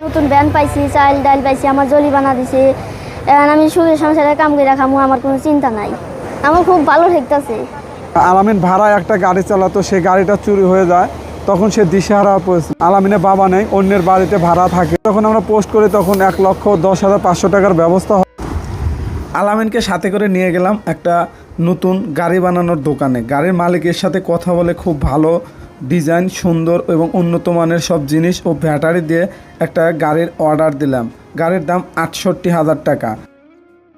নতুন ব্যান পাইছি চাল ডাল পাইছি আমার জলি বানা দিছে। এখন আমি সুখে সংসারে কাম করে রাখামু আমার কোনো চিন্তা নাই। আমার খুব ভালো ঠেকতেছে আলামিন ভাড়ায় একটা গাড়ি চালাতো সেই গাড়িটা চুরি হয়ে যায় তখন সে দিশেহারা পড়েছে। আলামিনের বাবা নেই অন্যের বাড়িতে ভাড়া থাকে। তখন আমরা পোস্ট করি তখন এক লক্ষ দশ হাজার পাঁচশো টাকার ব্যবস্থা হয়। আলামিনকে সাথে করে নিয়ে গেলাম একটা নতুন গাড়ি বানানোর দোকানে। গাড়ির মালিকের সাথে কথা বলে খুব ভালো ডিজাইন সুন্দর এবং উন্নত মানের সব জিনিস ও ব্যাটারি দিয়ে একটা গাড়ির অর্ডার দিলাম। গাড়ির দাম আটষট্টি হাজার টাকা।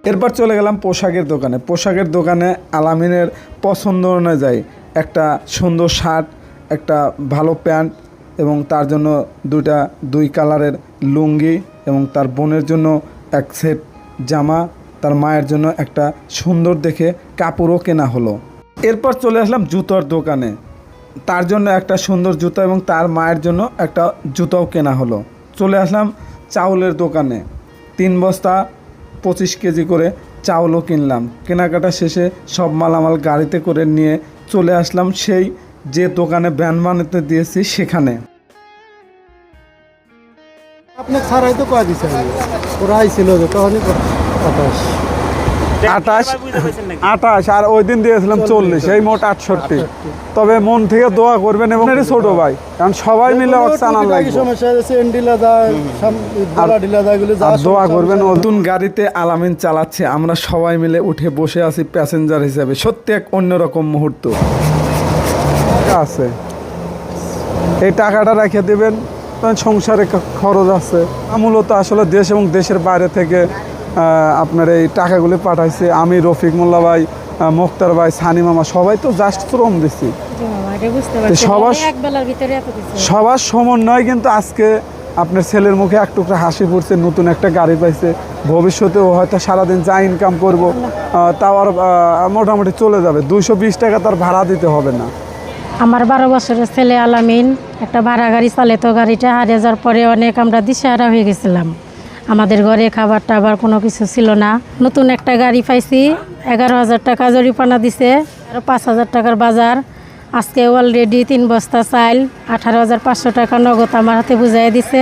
এরপর চলে গেলাম পোশাকের দোকানে। পোশাকের দোকানে আলামিনের পছন্দ অনুযায়ী একটা সুন্দর শার্ট, একটা ভালো প্যান্ট এবং তার জন্য দুইটা, দুই কালারের লুঙ্গি এবং তার বোনের জন্য এক সেট জামা, তার মায়ের জন্য একটা সুন্দর দেখে কাপড়ও কেনা হলো। এরপর চলে আসলাম জুতোর দোকানে। তার জন্য একটা সুন্দর জুতো এবং তার মায়ের জন্য একটা জুতোও কেনা হলো। চলে আসলাম চাউলের দোকানে। তিন বস্তা পঁচিশ কেজি করে চাউলও কিনলাম। কেনাকাটা শেষে সব মালামাল গাড়িতে করে নিয়ে চলে আসলাম সেই যে দোকানে ব্যান বানাতে দিয়েছি সেখানে। আপনি ছাড়াই তো কয় দিছে। ওরা আইছিল আঠাশ আঠাশ আঠাশ আর ওই দিন দিয়েছিলাম চল্লিশ এই মোট আটষট্টি। তবে মন থেকে দোয়া করবেন এবং এর ছোট ভাই কারণ সবাই মিলে যা আর দোয়া করবেন নতুন গাড়িতে আলামিন চালাচ্ছে আমরা সবাই মিলে উঠে বসে আছি প্যাসেঞ্জার হিসেবে। সত্যি এক অন্যরকম মুহূর্ত। আছে। এই টাকাটা রেখে দেবেন সংসারে খরচ আছে। মূলত আসলে দেশ এবং দেশের বাইরে থেকে আপনার এই টাকাগুলি পাঠাইছে। আমি রফিক মোল্লা ভাই মোক্তার ভাই সানি মামা সবাই তো জাস্ট শ্রম তো সবার কিছু। সবার সমন্বয় কিন্তু আজকে আপনার ছেলের মুখে এক টুকরা হাসি পড়ছে নতুন একটা গাড়ি পাইছে। ভবিষ্যতেও হয়তো সারাদিন যা ইনকাম করব তাও আর মোটামুটি চলে যাবে। দুইশো বিশ টাকা তার ভাড়া দিতে হবে না। আমার বারো বছরের ছেলে আলামিন একটা ভাড়া গাড়ি চালাতো গাড়িটা হারিয়ে যাওয়ার পরে অনেক আমরা দিশেহারা হয়ে গেছিলাম। আমাদের ঘরে খাবার টাবার কোনো কিছু ছিল না। নতুন একটা গাড়ি পাইছি, এগারো হাজার টাকা জরিপানা দিছে আরও পাঁচ হাজার টাকার বাজার। আজকে অলরেডি তিন বস্তা চাইল, আঠারো হাজার পাঁচশো টাকা নগদ আমার হাতে বুঝাই দিছে।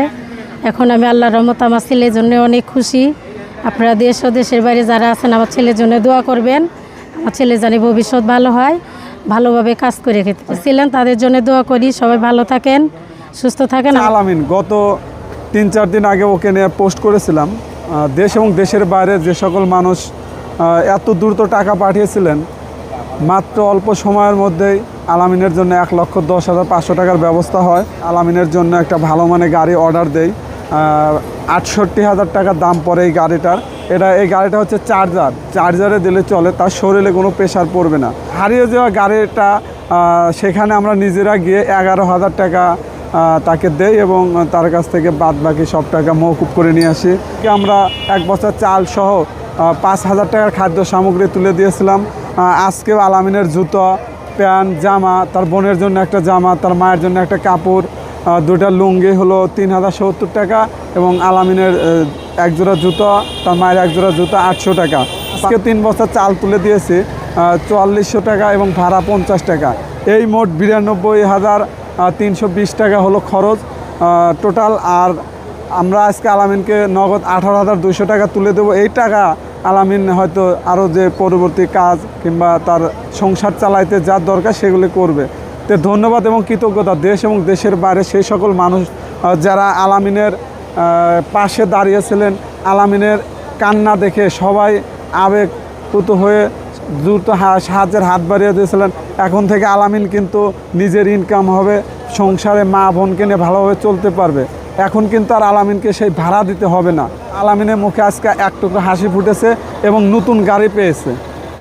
এখন আমি আল্লাহর রহমত, আমার ছেলের জন্য অনেক খুশি। আপনারা দেশ ও দেশের বাইরে যারা আছেন, আমার ছেলের জন্য দোয়া করবেন। আমার ছেলে জানি ভবিষ্যৎ ভালো হয়, ভালোভাবে কাজ করে খেতে ছিলেন, তাদের জন্য দোয়া করি। সবাই ভালো থাকেন, সুস্থ থাকেন। আলামিন গত তিন চার দিন আগে ওকে নিয়ে পোস্ট করেছিলাম। দেশ এবং দেশের বাইরে যে সকল মানুষ এত দ্রুত টাকা পাঠিয়েছিলেন, মাত্র অল্প সময়ের মধ্যেই আলামিনের জন্য এক লক্ষ দশ হাজার পাঁচশো টাকার ব্যবস্থা হয়। আলামিনের জন্য একটা ভালো মানে গাড়ি অর্ডার দেই। আটষট্টি হাজার টাকার দাম পড়ে এই গাড়িটার। এটা, এই গাড়িটা হচ্ছে চার্জার। চার্জারে দিলে চলে, তার শরীরে কোনো প্রেশার পড়বে না। হারিয়ে যাওয়া গাড়িটা সেখানে আমরা নিজেরা গিয়ে এগারো হাজার টাকা তাকে দেই এবং তার কাছ থেকে বাদ বাকি সব টাকা মৌকুব করে নিয়ে আসি। আমরা এক বছর চাল সহ পাঁচ হাজার টাকার খাদ্য সামগ্রী তুলে দিয়েছিলাম। আজকেও আলামিনের জুতো প্যান্ট জামা তার বোনের জন্য একটা জামা তার মায়ের জন্য একটা কাপড় দুটা লুঙ্গি হলো তিন হাজার সত্তর টাকা এবং আলামিনের আহ, এক জোড়া জুতো তার মায়ের এক জোড়া জুতো আটশো টাকা। আজকে তিন বছর চাল তুলে দিয়েছি চুয়াল্লিশশো টাকা এবং ভাড়া পঞ্চাশ টাকা। এই মোট বিরানব্বই হাজার তিনশো বিশ টাকা হলো খরচ। টোটাল আর আমরা আজকে আলামিনকে নগদ আঠারো হাজার দুশো টাকা তুলে দেবো। এই টাকা আলামিন হয়তো আরও যে পরবর্তী কাজ কিংবা তার সংসার চালাইতে যা দরকার সেগুলি করবে। তো ধন্যবাদ এবং কৃতজ্ঞতা। দেশ এবং দেশের বাইরে সেই সকল মানুষ যারা আলামিনের পাশে দাঁড়িয়েছিলেন, আলামিনের কান্না দেখে সবাই আবেগপ্রুত হয়ে দ্রুত সাহায্যের হাত বাড়িয়ে দিয়েছিলেন। এখন থেকে আলামিন কিন্তু নিজের ইনকাম হবে, সংসারে মা বোনকে নিয়ে ভালোভাবে চলতে পারবে। এখন কিন্তু আর আলামিনকে সেই ভাড়া দিতে হবে না। আলামিনের মুখে আজকে এক টুকরো হাসি ফুটেছে এবং নতুন গাড়ি পেয়েছে।